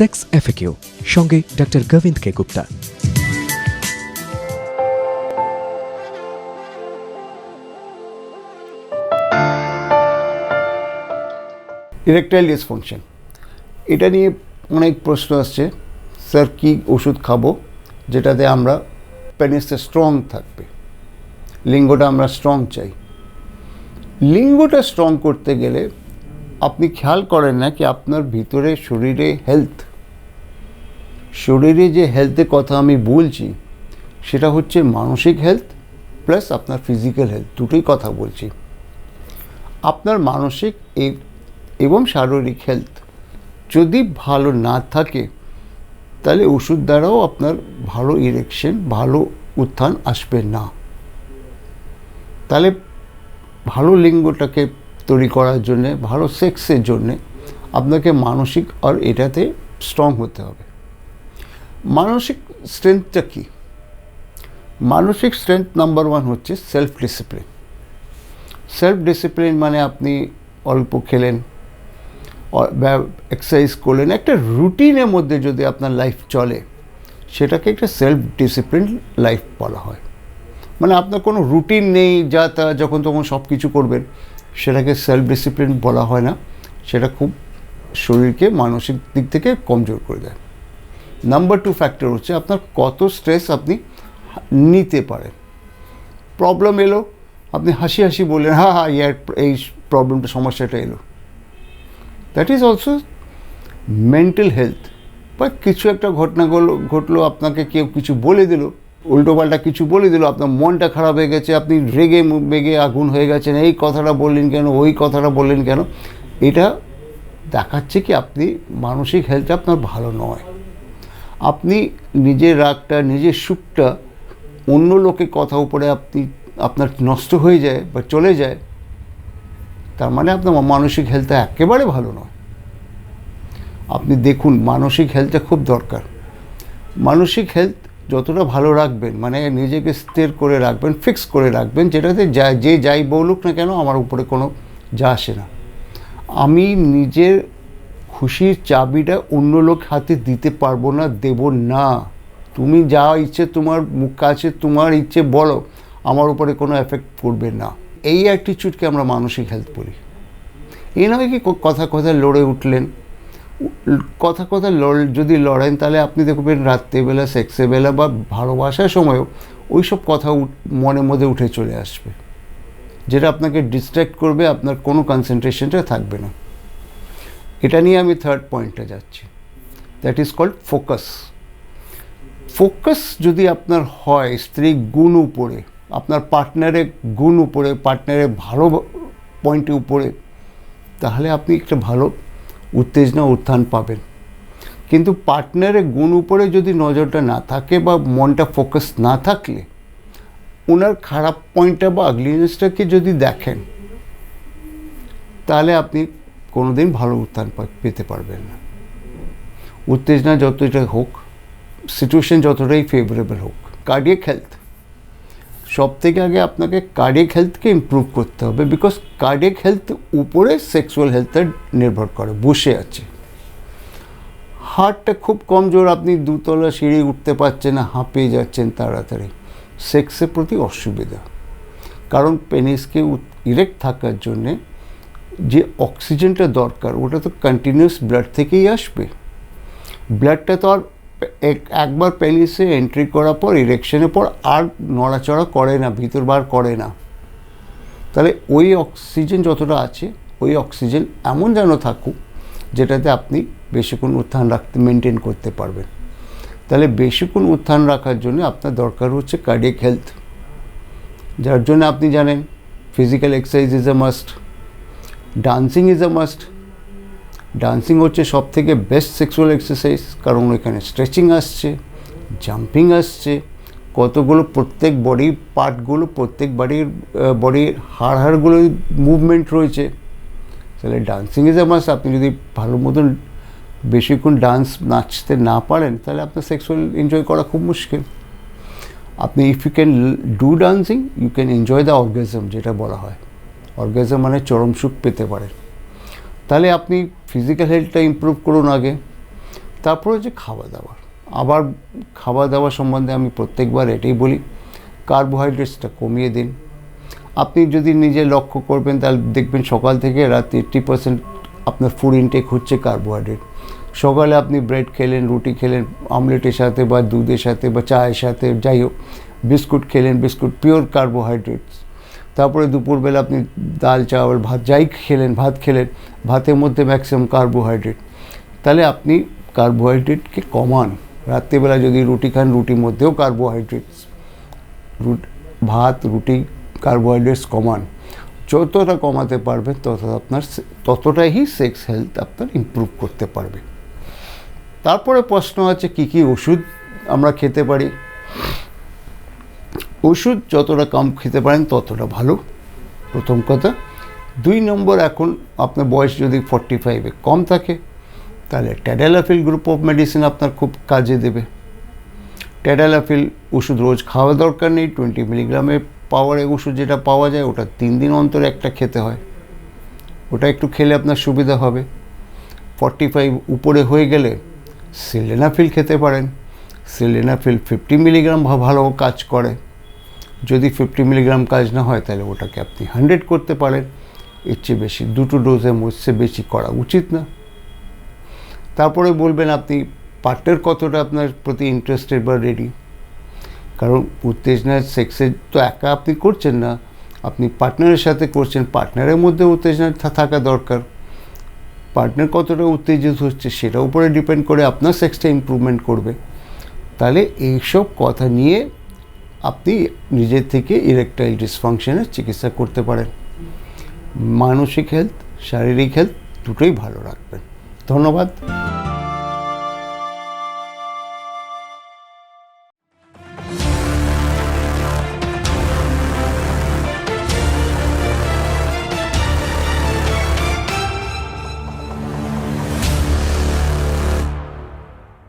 Sex FAQ সঙ্গে doctor Gobindo K Gupta. Erectile dysfunction এটা নিয়ে অনেক প্রশ্ন আসছে। স্যার, কী ওষুধ খাব? যেটাতে আমরা পেনিসটা স্ট্রং থাকবে। লিঙ্গটা আমরা স্ট্রং চাই। লিঙ্গটা স্ট্রং করতে গেলে আপনি খেয়াল করেন না কি আপনার ভিতরে শরীরে হেলথ শরীরে যে হেলথের কথা আমি বলছি, সেটা হচ্ছে মানসিক হেলথ প্লাস আপনার ফিজিক্যাল হেলথ দুটোই কথা বলছি। আপনার মানসিক এবং শারীরিক হেলথ যদি ভালো না থাকে, তাহলে ওষুধ দ্বারাও আপনার ভালো ইরেকশন ভালো উত্থান আসবে না। তাহলে ভালো লিঙ্গটাকে তৈরি করার জন্যে, ভালো সেক্সের জন্যে আপনাকে মানসিক আর এটাতে স্ট্রং হতে হবে। মানসিক স্ট্রেংথটা কী? মানসিক স্ট্রেংথ নাম্বার ওয়ান হচ্ছে সেলফ ডিসিপ্লিন সেলফ ডিসিপ্লিন মানে আপনি অল্প খেলেন এক্সারসাইজ করলেন, একটা রুটিনের মধ্যে যদি আপনার লাইফ চলে, সেটাকে একটা সেলফ ডিসিপ্লিন লাইফ বলা হয়। মানে আপনার কোনো রুটিন নেই, যা তা যখন তখন সব কিছু করবেন, সেটাকে সেলফ ডিসিপ্লিন বলা হয় না। সেটা খুব শরীরকে, মানসিক দিক থেকে কমজোর করে দেয়। নাম্বার টু ফ্যাক্টর হচ্ছে আপনার কত স্ট্রেস আপনি নিতে পারেন। প্রবলেম এলো, আপনি হাসি হাসি বললেন হ্যাঁ হ্যাঁ ইয়ার, এই প্রবলেমটা, সমস্যাটা এলো। That is also mental health বা কিছু একটা ঘটনা ঘটলো ঘটলো, আপনাকে কেউ কিছু বলে দিল উল্টোপাল্টা কিছু বলে দিল, আপনার মনটা খারাপ হয়ে গেছে, আপনি রেগে বেগে আগুন হয়ে গেছেন, এই কথাটা বললেন কেন? ওই কথাটা বললেন কেন? এটা দেখাচ্ছে কি আপনি মানসিক হেলথটা আপনার ভালো নয়। আপনি নিজের রাগটা, নিজের সুখটা অন্য লোকের কথা উপরে আপনি, আপনার নষ্ট হয়ে যায় বা চলে যায়, তার মানে আপনার মানসিক হেলথটা একেবারে ভালো নয়। আপনি দেখুন, মানসিক হেলথটা খুব দরকার। মানসিক হেলথ যতটা ভালো রাখবেন মানে নিজেকে স্থির করে রাখবেন ফিক্স করে রাখবেন, যেটাতে যা, যে যাই বলুক না কেন, আমার উপরে কোনো যা আসে না। আমি নিজের খুশির চাবিটা অন্য লোক হাতে দিতে পারব না, দেব না। তুমি যা ইচ্ছে তোমার মুখ কাছে, তোমার ইচ্ছে বলো, আমার উপরে কোনো এফেক্ট পড়বে না। এই অ্যাটিচিউডকে আমরা মানসিক হেলথ বলি। এই নয় কি কথা কথা লড়ে উঠলেন? কথা কথা লড় যদি লড়েন, তাহলে আপনি দেখবেন রাত্রেবেলা সেক্সেবেলা বা ভালোবাসার সময়ও ওই সব কথা মনের মধ্যে উঠে চলে আসবে। যেটা আপনাকে ডিস্ট্র্যাক্ট করবে, আপনার কোনো কনসেন্ট্রেশনটা থাকবে না। এটা নিয়ে আমি থার্ড পয়েন্টে যাচ্ছি। That is called focus focus যদি আপনার হয়, স্ত্রী গুণ উপরে, আপনার পার্টনারের গুণ উপরে পার্টনারের ভালো পয়েন্টের উপরে, তাহলে আপনি একটা ভালো উত্তেজনা, উত্থান পাবেন। কিন্তু পার্টনারের গুণ উপরে যদি নজরটা না থাকে বা মনটা ফোকাস না থাকলে ওনার খারাপ পয়েন্টটা বা আগলিনেসটাকে যদি দেখেন, তাহলে আপনি কোনোদিন ভালো উত্থান পেতে পারবেন না। উত্তেজনা যতটাই হোক সিচুয়েশন যতটাই ফেভারেবল হোক কার্ডিয়াক হেলথ সব থেকে আগে আপনাকে কার্ডিয়াক হেলথকে ইমপ্রুভ করতে হবে বিকজ কার্ডিয়াক হেলথ উপরে সেক্সুয়াল হেলথটা নির্ভর করে, বসে আছে। হার্টটা খুব কমজোর আপনি দুতলা সিঁড়ি উঠতে পারছেন না, হাঁপিয়ে যাচ্ছেন তাড়াতাড়ি। সেক্সের প্রতি অসুবিধা। কারণ পেনিসকে ইরেক্ট থাকার জন্যে যে অক্সিজেনটা দরকার, ওটা তো কন্টিনিউয়াস ব্লাড থেকেই আসবে। ব্লাডটা তো আর এক- একবার পেনিসে এন্ট্রি করার পর ইরেকশনের পর আর নড়াচড়া করে না, ভিতর বার করে না। তাহলে ওই অক্সিজেন যতটা আছে, ওই অক্সিজেন এমন যেন থাকুক, যেটাতে আপনি বেশিক্ষণ উত্থান রাখতে মেনটেন করতে পারবেন। তাহলে বেশিক্ষণ উত্থান রাখার জন্য আপনার দরকার হচ্ছে কার্ডিয়াক হেলথ যার জন্য আপনি জানেন physical exercise is a must dancing is a must dancing হচ্ছে সব থেকে বেস্ট সেক্সুয়াল এক্সারসাইজ কারণ ওইখানে স্ট্রেচিং আসছে জাম্পিং আসছে, কতগুলো প্রত্যেক বডি পার্টগুলো প্রত্যেক বডির বডির হাড় হাড়গুলোই মুভমেন্ট রয়েছে। তাহলে ডান্সিং ইজ এ মাস্ট আপনি যদি ভালো মতন বেশিক্ষণ ডান্স নাচতে না পারেন, তাহলে আপনার সেক্সুয়াল এনজয় করা খুব মুশকিল। আপনি if you can do dancing you can enjoy the orgasm যেটা বলা হয়। অর্গাজম মানে চরম সুখ পেতে পারেন তাহলে আপনি ফিজিক্যাল হেলথটা ইমপ্রুভ করুন আগে, তারপরে হচ্ছে খাওয়া দাওয়া আবার খাওয়া দাওয়া সম্বন্ধে আমি প্রত্যেকবার এটাই বলি কার্বোহাইড্রেটসটা কমিয়ে দিন। আপনি যদি নিজে লক্ষ্য করবেন, তাহলে দেখবেন সকাল থেকে রাত এইট্টি পার্সেন্ট আপনার ফুড ইনটেক হচ্ছে কার্বোহাইড্রেট সকালে আপনি ব্রেড খেলেন, রুটি খেলেন আমলেটের সাথে বা দুধের সাথে বা চায়ের সাথে, যাই হোক, বিস্কুট খেলেন, বিস্কুট পিওর কার্বোহাইড্রেটস তারপরে দুপুরবেলা আপনি ডাল চাওয়াল ভাত, যাই খেলেন, ভাত খেলেন, ভাতের মধ্যে ম্যাক্সিমাম কার্বোহাইড্রেট তাহলে আপনি কার্বোহাইড্রেটকে কমান। রাত্রিবেলা যদি রুটি খান, রুটির মধ্যেও কার্বোহাইড্রেটস রুট, ভাত, রুটি কার্বোহাইড্রেটস কমান। যতটা কমাতে পারবেন, তত আপনার ততটাই সেক্স হেলথ আপনার ইমপ্রুভ করতে পারবে। তারপরে প্রশ্ন আছে, কি কি ওষুধ আমরা খেতে পারি? ওষুধ যতটা কম খেতে পারেন ততটা ভালো। প্রথম কথা। দুই নম্বর, এখন আপনার বয়স যদি ফর্টি ফাইভে কম থাকে, তাহলে ট্যাডালাফিল গ্রুপ অফ মেডিসিন আপনার খুব কাজে দেবে। ট্যাডালাফিল ওষুধ রোজ খাওয়া দরকার নেই টোয়েন্টি মিলিগ্রামের পাওয়ারে ওষুধ যেটা পাওয়া যায়, ওটা তিন দিন অন্তর একটা খেতে হয়। ওটা একটু খেলে আপনার সুবিধা হবে। ফর্টি ফাইভ উপরে হয়ে গেলে সিলেনাফিল খেতে পারেন। সিলেনাফিল ফিফটি মিলিগ্রাম ভালো কাজ করে। যদি ফিফটি মিলিগ্রাম কাজ না হয়, তাহলে ওটাকে আপনি হান্ড্রেড করতে পারেন। এর চেয়ে বেশি দুটো ডোজের মধ্যে বেশি করা উচিত না। তারপরে বলবেন আপনি পার্টনার কতটা আপনার প্রতি ইন্টারেস্টেড বা রেডি কারণ উত্তেজনার সেক্সে তো একা আপনি করছেন না, আপনি পার্টনারের সাথে করছেন পার্টনারের মধ্যে উত্তেজনা থাকা দরকার। পার্টনার কতটা উত্তেজিত হচ্ছে সেটার উপরে ডিপেন্ড করে আপনার সেক্সটা ইমপ্রুভমেন্ট করবে। তাহলে এইসব কথা নিয়ে আপনি নিজের থেকে ইরেকটাইল ডিসফাংশনের চিকিৎসা করতে পারেন। মানসিক হেলথ শারীরিক হেলথ দুটোই ভালো রাখবেন। ধন্যবাদ।